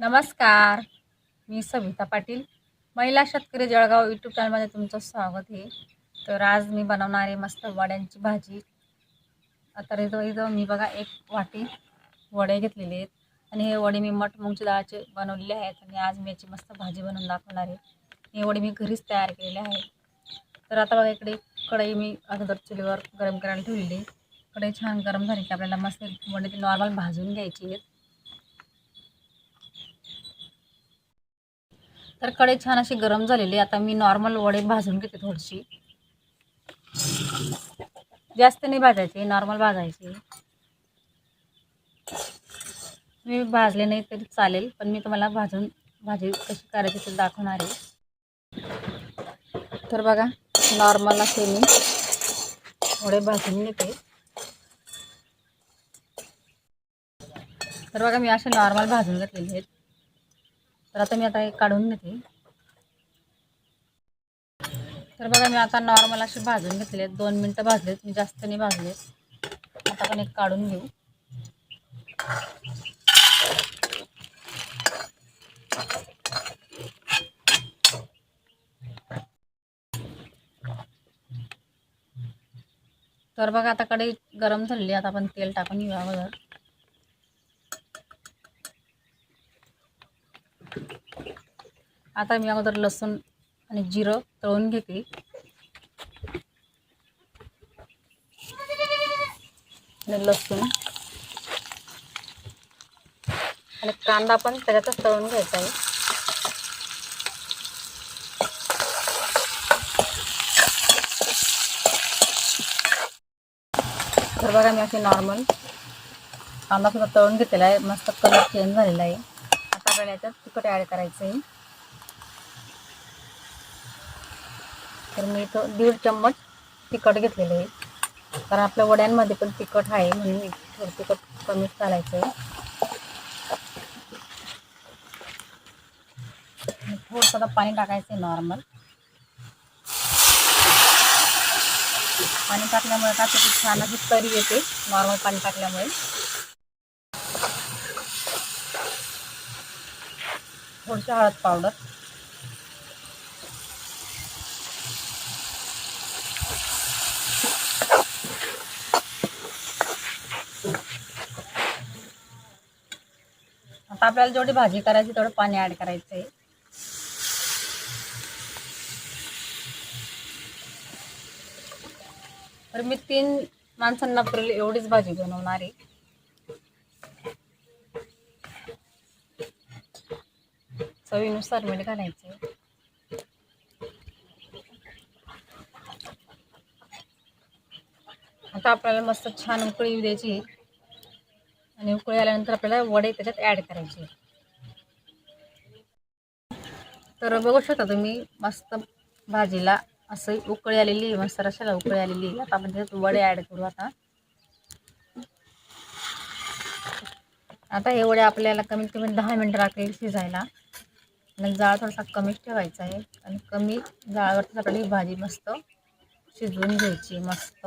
नमस्कार. मी सविता पाटील. महिला शेतकरी जळगाव यूट्यूब चॅनलमध्ये तुमचं स्वागत आहे. तर आज मी बनवणारे मस्त वड्यांची भाजी. आता इथं इथं मी बघा एक वाटी वडे घेतलेले आहेत. आणि हे वडे मी मठ मुगची डाळाचे बनवलेले आहेत. आणि आज मी याची मस्त भाजी बनवून दाखवणार आहे. हे वडे मी घरीच तयार केलेले आहेत. तर आता बघा इकडे कढई मी अगोदर चुलीवर गरम करायला ठेवलेली कढई छान गरम झाली की आपल्याला मस्त वडे ते नॉर्मल भाजून घ्यायची आहेत. तर कडे छान अशी गरम झालेली आहे. आता मी नॉर्मल वडे भाजून घेते थोडीशी. जास्त नाही भाजायची नॉर्मल भाजायची. मी भाजले नाही तरी चालेल पण मी तुम्हाला भाजून भाजी कशी करायची ते दाखवणार आहे. तर बघा नॉर्मल असे मी वडे भाजून घेते. तर बघा मी असे नॉर्मल भाजून घेतलेले आहेत. तर आता मी आता हे काढून घेते. तर बघा मी आता नॉर्मल असे भाजून घेतले दोन मिनटं भाजलेत. मी जास्त नाही भाजले आता पण एक काढून घेऊ. तर बघा आता कडे गरम झालेली आता आपण तेल टाकून घेऊ अगोदर आता मी अगोदर लसूण आणि जिरं तळून घेते. आणि लसूण. आणि कांदा पण त्याच्यातच तळून घ्यायचा आहे. तर बघा मी असे नॉर्मल कांदा सुद्धा तळून घेतलेला आहे. मस्त कलर चेंज झालेला आहे. आपल्याला याच्यात तिखट ॲड करायचं आहे तर मी इथं दीड चम्मच तिखट घेतलेलं आहे. कारण आपल्या वड्यांमध्ये पण तिखट आहे म्हणून थोडं तिखट कमीच घालायचं आहे थोडंसं पाणी टाकायचं आहे नॉर्मल पाणी टाकल्यामुळे का छान अशी तरी येते नॉर्मल पाणी टाकल्यामुळे. थोडीशी हळद पावडर. आता आपल्याला जेवढी भाजी करायची तेवढं पाणी ॲड करायचं आहे तर मी तीन माणसांना पुरेल एवढीच भाजी बनवणार आहे. चवीनुसार मीठ घालायचं. आता आपल्याला मस्त छान उकळी येऊ द्यायची. आणि उकळी आल्यानंतर आपल्याला वडे त्याच्यात ॲड करायचे. तर बघू शकता तुम्ही मस्त भाजीला असं उकळी आलेली मस्त रशाला उकळी आलेली. आता आपण त्याच्यात वडे ॲड करू आता. आता हे वडे आपल्याला कमीत कमी दहा मिनटं लागतील शिजायला. आणि जाळ थोडासा कमीच ठेवायचा आहे. आणि कमी जाळावरती आपल्याला ही भाजी मस्त शिजवून घ्यायची मस्त.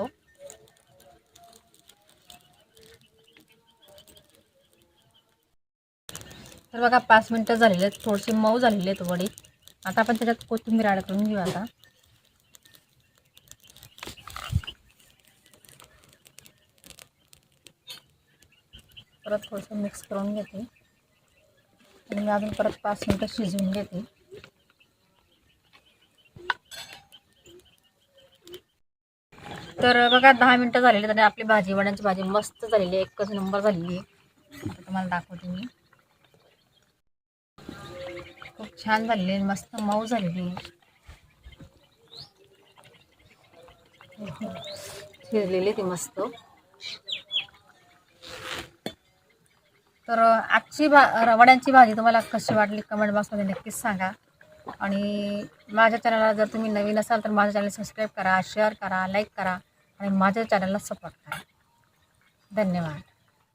तर बघा पाच मिनटं झालेले आहेत. थोडीशी मऊ झालेली आहेत वडी. आता आपण त्याच्यात कोथिंबीर ॲड करून घेऊ आता. परत थोडंसं मिक्स करून घेते. मी अजून परत पाच मिनटं शिजवून घेते. तर बघा दहा मिनटं झालेली आणि आपली भाजी वड्यांची भाजी मस्त झालेली आहे. एकच नंबर झालेली आहे. तुम्हाला दाखवते मी. खूप छान झालेली आहे मस्त मऊ झालेली आहे. शिजलेली ती मस्त. तर आजची भा रवाड्यांची भाजी तुम्हाला कशी वाटली कमेंट बॉक्समध्ये नक्कीच सांगा. आणि माझ्या चॅनलला जर तुम्ही नवीन असाल तर माझ्या चॅनल सबस्क्राईब करा शेअर करा लाईक करा आणि माझ्या चॅनलला सपोर्ट करा. धन्यवाद.